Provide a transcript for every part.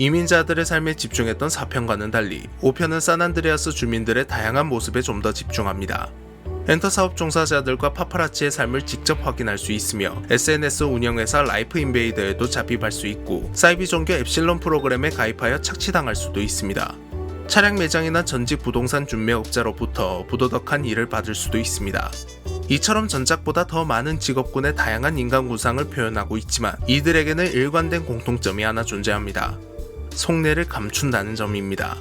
이민자들의 삶에 집중했던 4편과는 달리 5편은 산안드레아스 주민들의 다양한 모습에 좀 더 집중합니다. 엔터 사업 종사자들과 파파라치의 삶을 직접 확인할 수 있으며 SNS 운영회사 라이프 인베이더에도 잡입할 수 있고 사이비 종교 엡실론 프로그램에 가입하여 착취당할 수도 있습니다. 차량 매장이나 전직 부동산 준매업자로부터 부도덕한 일을 받을 수도 있습니다. 이처럼 전작보다 더 많은 직업군의 다양한 인간 구상을 표현하고 있지만 이들에게는 일관된 공통점이 하나 존재합니다. 속내를 감춘다는 점입니다.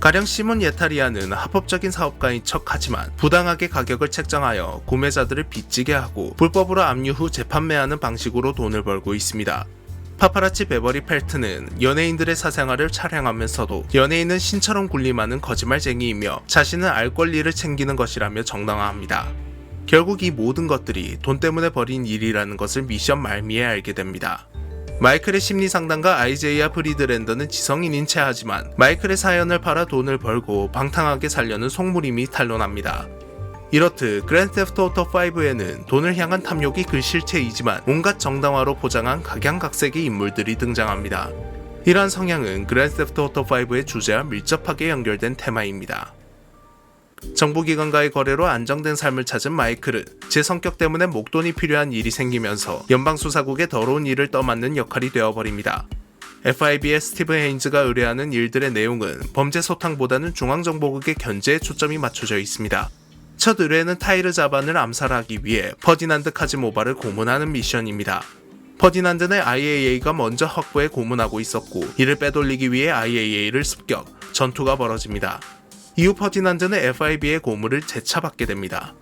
가령 시몬 예타리아는 합법적인 사업가인 척 하지만 부당하게 가격을 책정하여 구매자들을 빚지게 하고 불법으로 압류 후 재판매하는 방식으로 돈을 벌고 있습니다. 파파라치 베버리 펠트는 연예인들의 사생활을 촬영하면서도 연예인은 신처럼 군림하는 거짓말쟁이이며 자신은 알 권리를 챙기는 것이라며 정당화합니다. 결국 이 모든 것들이 돈 때문에 벌인 일이라는 것을 미션 말미에 알게 됩니다. 마이클의 심리 상담가 아이제이아 프리드랜더는 지성인인 체하지만 마이클의 사연을 팔아 돈을 벌고 방탕하게 살려는 속물임이 탄로납니다. 이렇듯 그랜드테프트 오토 5에는 돈을 향한 탐욕이 그 실체이지만 온갖 정당화로 포장한 각양각색의 인물들이 등장합니다. 이러한 성향은 그랜드테프트 오토 5의 주제와 밀접하게 연결된 테마입니다. 정부기관과의 거래로 안정된 삶을 찾은 마이클은 제 성격 때문에 목돈이 필요한 일이 생기면서 연방수사국의 더러운 일을 떠맡는 역할이 되어버립니다. FIB의 스티브 헤인즈가 의뢰하는 일들의 내용은 범죄 소탕보다는 중앙정보국의 견제에 초점이 맞춰져 있습니다. 첫 의뢰는 타이르 자반을 암살하기 위해 퍼디난드 카즈모바를 고문하는 미션입니다. 퍼디난드는 IAA가 먼저 확보해 고문하고 있었고 이를 빼돌리기 위해 IAA를 습격, 전투가 벌어집니다. 이후 퍼디난드는 FIB의 고문을 재차받게 됩니다.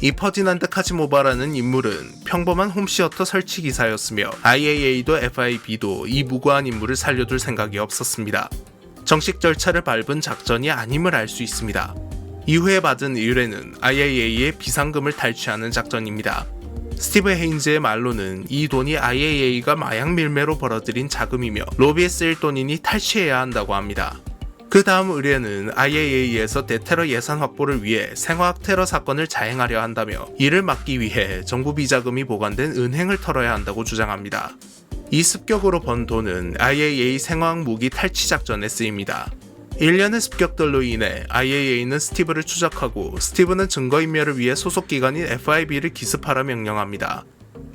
이 퍼디난드 카지모바라는 인물은 평범한 홈시어터 설치 기사였으며 IAA도 FIB도 이 무고한 인물을 살려둘 생각이 없었습니다. 정식 절차를 밟은 작전이 아님을 알 수 있습니다. 이후에 받은 의뢰는 IAA의 비상금을 탈취하는 작전입니다. 스티브 헤인즈의 말로는 이 돈이 IAA가 마약 밀매로 벌어들인 자금이며 로비에 쓰일 돈이니 탈취해야 한다고 합니다. 그 다음 의뢰는 IAEA에서 대테러 예산 확보를 위해 생화학 테러 사건을 자행하려 한다며 이를 막기 위해 정부 비자금이 보관된 은행을 털어야 한다고 주장합니다. 이 습격으로 번 돈은 IAEA 생화학 무기 탈취 작전에 쓰입니다. 1년의 습격들로 인해 IAEA는 스티브를 추적하고 스티브는 증거인멸을 위해 소속 기관인 FIB를 기습하라 명령합니다.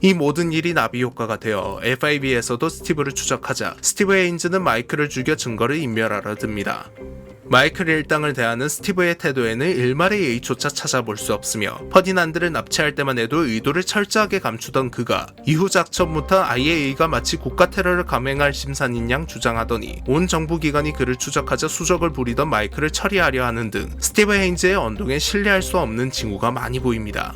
이 모든 일이 나비 효과가 되어 FIB에서도 스티브를 추적하자 스티브 헤인즈는 마이클을 죽여 증거를 인멸하려 듭니다. 마이클 일당을 대하는 스티브의 태도에는 일말의 예의조차 찾아볼 수 없으며 퍼디난드를 납치할 때만 해도 의도를 철저하게 감추던 그가 이후 작전부터 IAEA가 마치 국가 테러를 감행할 심산인 양 주장하더니 온 정부기관이 그를 추적하자 수적을 부리던 마이클을 처리하려 하는 등 스티브 헤인즈의 언동에 신뢰할 수 없는 징후가 많이 보입니다.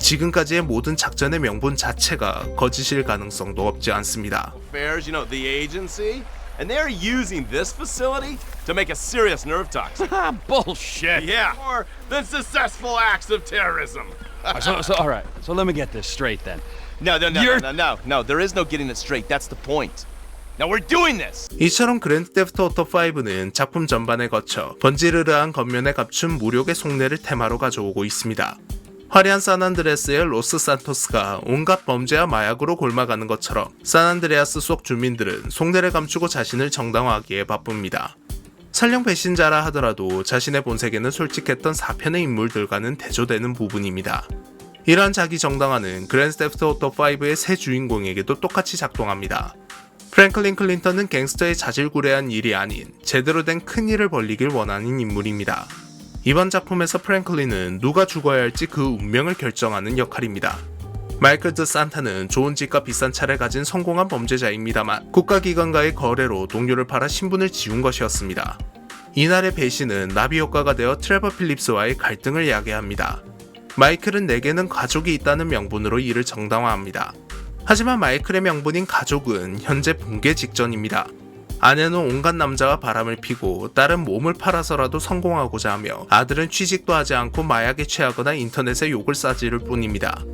지금까지의 모든 작전의 명분 자체가 거짓일 가능성도 없지 않습니다. affairs, you know, the agency, and they're using this facility to make a serious nerve toxin. Bullshit. yeah, more than successful acts of terrorism. So, so, all right. So let me get this straight then. No, no, no, You're- no, no, no, no. There is no getting it straight. That's the point. Now we're doing this. 이처럼 그랜드 데프트 오토 5는 작품 전반에 거쳐 번지르르한 겉면에 갖춘 무력의 속내를 테마로 가져오고 있습니다. 화려한 산안드레스의 로스 산토스가 온갖 범죄와 마약으로 골마가는 것처럼 산안드레아스 속 주민들은 속내를 감추고 자신을 정당화하기에 바쁩니다. 설령 배신자라 하더라도 자신의 본색에는 솔직했던 4편의 인물들과는 대조되는 부분입니다. 이러한 자기 정당화는 그랜드 데프트 오토 5의 새 주인공에게도 똑같이 작동합니다. 프랭클린 클린턴은 갱스터의 자질구레한 일이 아닌 제대로 된 큰 일을 벌리길 원하는 인물입니다. 이번 작품에서 프랭클린은 누가 죽어야 할지 그 운명을 결정하는 역할입니다. 마이클 드 산타는 좋은 집과 비싼 차를 가진 성공한 범죄자입니다만 국가기관과의 거래로 동료를 팔아 신분을 지운 것이었습니다. 이날의 배신은 나비 효과가 되어 트레버 필립스와의 갈등을 야기합니다. 마이클은 내게는 가족이 있다는 명분으로 이를 정당화합니다. 하지만 마이클의 명분인 가족은 현재 붕괴 직전입니다. 아내는 온갖 남자와 바람을 피고 딸은 몸을 팔아서라도 성공하고자 하며 아들은 취직도 하지 않고 마약에 취하거나 인터넷에 욕을 싸지를 뿐입니다.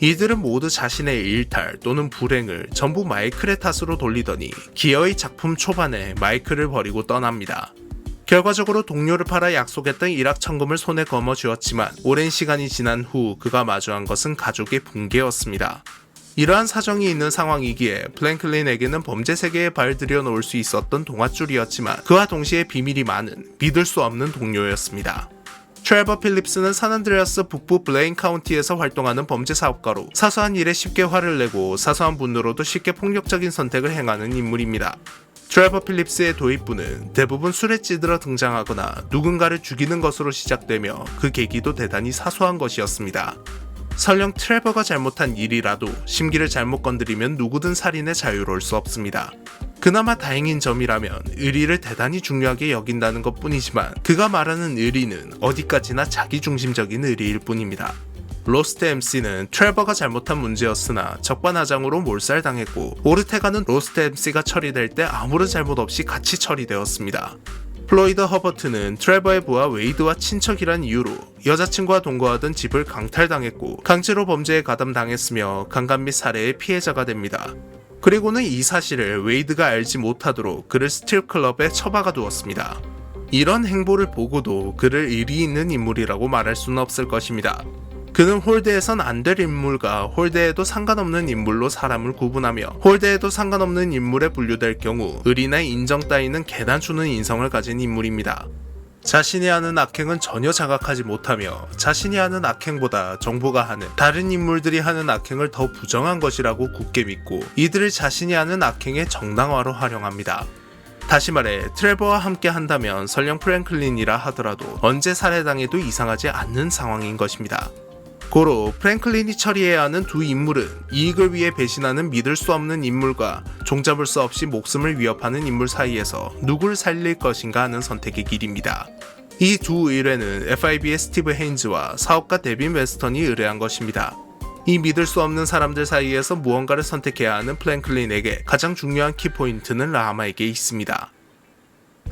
이들은 모두 자신의 일탈 또는 불행을 전부 마이클의 탓으로 돌리더니 기어의 작품 초반에 마이클을 버리고 떠납니다. 결과적으로 동료를 팔아 약속했던 일확천금을 손에 거머 쥐었지만 오랜 시간이 지난 후 그가 마주한 것은 가족의 붕괴였습니다. 이러한 사정이 있는 상황이기에 플랭클린에게는 범죄 세계에 발 들여 놓을 수 있었던 동아줄이었지만 그와 동시에 비밀이 많은 믿을 수 없는 동료였습니다. 트레버 필립스는 산안드레아스 북부 블레인 카운티에서 활동하는 범죄 사업가로 사소한 일에 쉽게 화를 내고 사소한 분으로도 쉽게 폭력적인 선택을 행하는 인물입니다. 트레버 필립스의 도입부는 대부분 술에 찌들어 등장하거나 누군가를 죽이는 것으로 시작되며 그 계기도 대단히 사소한 것이었습니다. 설령 트레버가 잘못한 일이라도 심기를 잘못 건드리면 누구든 살인에 자유로울 수 없습니다. 그나마 다행인 점이라면 의리를 대단히 중요하게 여긴다는 것 뿐이지만 그가 말하는 의리는 어디까지나 자기중심적인 의리일 뿐입니다. 로스트 MC는 트레버가 잘못한 문제였으나 적반하장으로 몰살당했고 오르테가는 로스트 MC가 처리될 때 아무런 잘못 없이 같이 처리되었습니다. 플로이드 허버트는 트레버의 부하 웨이드와 친척이란 이유로 여자친구와 동거하던 집을 강탈당했고 강제로 범죄에 가담당했으며 강간 및 살해의 피해자가 됩니다. 그리고는 이 사실을 웨이드가 알지 못하도록 그를 스틸클럽에 처박아 두었습니다. 이런 행보를 보고도 그를 의리 있는 인물이라고 말할 수는 없을 것입니다. 그는 홀대에선 안 될 인물과 홀대에도 상관없는 인물로 사람을 구분하며 홀대에도 상관없는 인물에 분류될 경우 의리나 인정 따위는 개단 주는 인성을 가진 인물입니다. 자신이 하는 악행은 전혀 자각하지 못하며 자신이 하는 악행보다 정부가 하는 다른 인물들이 하는 악행을 더 부정한 것이라고 굳게 믿고 이들을 자신이 하는 악행의 정당화로 활용합니다. 다시 말해 트레버와 함께 한다면 설령 프랭클린이라 하더라도 언제 살해당해도 이상하지 않는 상황인 것입니다. 고로 프랭클린이 처리해야 하는 두 인물은 이익을 위해 배신하는 믿을 수 없는 인물과 종잡을 수 없이 목숨을 위협하는 인물 사이에서 누굴 살릴 것인가 하는 선택의 길입니다. 이 두 의뢰는 FIB의 스티브 헤인즈와 사업가 데빈 웨스턴이 의뢰한 것입니다. 이 믿을 수 없는 사람들 사이에서 무언가를 선택해야 하는 플랭클린에게 가장 중요한 키포인트는 라마에게 있습니다.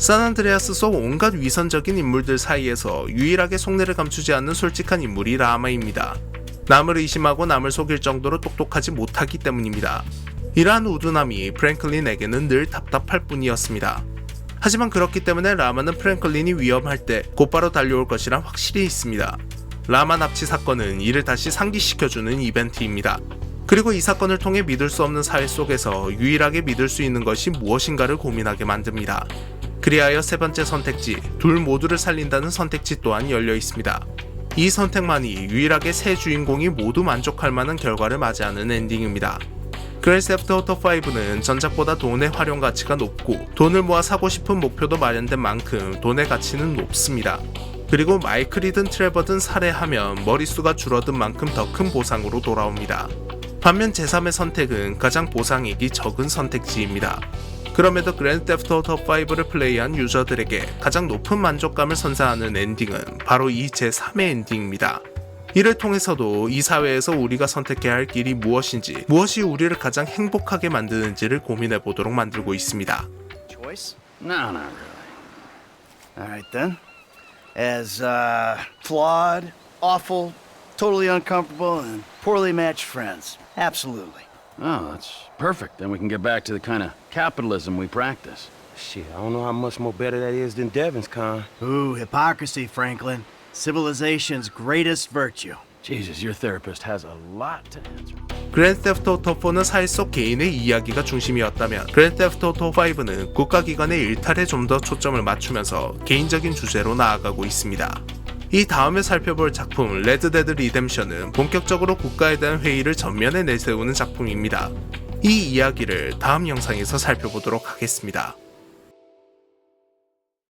산안드레아스 속 온갖 위선적인 인물들 사이에서 유일하게 속내를 감추지 않는 솔직한 인물이 라마입니다. 남을 의심하고 남을 속일 정도로 똑똑하지 못하기 때문입니다. 이러한 우둔함이 프랭클린에게는 늘 답답할 뿐이었습니다. 하지만 그렇기 때문에 라마는 프랭클린이 위험할 때 곧바로 달려올 것이란 확실히 있습니다. 라마 납치 사건은 이를 다시 상기시켜주는 이벤트입니다. 그리고 이 사건을 통해 믿을 수 없는 사회 속에서 유일하게 믿을 수 있는 것이 무엇인가를 고민하게 만듭니다. 그리하여 세 번째 선택지, 둘 모두를 살린다는 선택지 또한 열려 있습니다. 이 선택만이 유일하게 세 주인공이 모두 만족할 만한 결과를 맞이하는 엔딩입니다. 그레이스 애프터 오토 5는 전작보다 돈의 활용 가치가 높고 돈을 모아 사고 싶은 목표도 마련된 만큼 돈의 가치는 높습니다. 그리고 마이클이든 트레버든 살해하면 머릿수가 줄어든 만큼 더 큰 보상으로 돌아옵니다. 반면 제3의 선택은 가장 보상액이 적은 선택지입니다. 그럼에도 그랜드 테프트 오토 5를 플레이한 유저들에게 가장 높은 만족감을 선사하는 엔딩은 바로 이 제3의 엔딩입니다. 이를 통해서도 이 사회에서 우리가 선택해야 할 길이 무엇인지, 무엇이 우리를 가장 행복하게 만드는지를 고민해 보도록 만들고 있습니다. No, not really. All right then. As uh, flawed, awful, totally uncomfortable, and poorly matched friends. Absolutely. Oh, that's perfect. Then we can get back to the kind of capitalism we practice. Shit, I don't know how much more better that is than Devin's con. Ooh, hypocrisy, Franklin. Civilization's greatest virtue. Jesus, your therapist has a lot to answer. 그랜드 테프트 오토 4는 사회 속 개인의 이야기가 중심이었다면 그랜드 테프트 오토 5는 국가기관의 일탈에 좀 더 초점을 맞추면서 개인적인 주제로 나아가고 있습니다. 이 다음에 살펴볼 작품 레드데드 리뎀션은 본격적으로 국가에 대한 회의를 전면에 내세우는 작품입니다. 이 이야기를 다음 영상에서 살펴보도록 하겠습니다.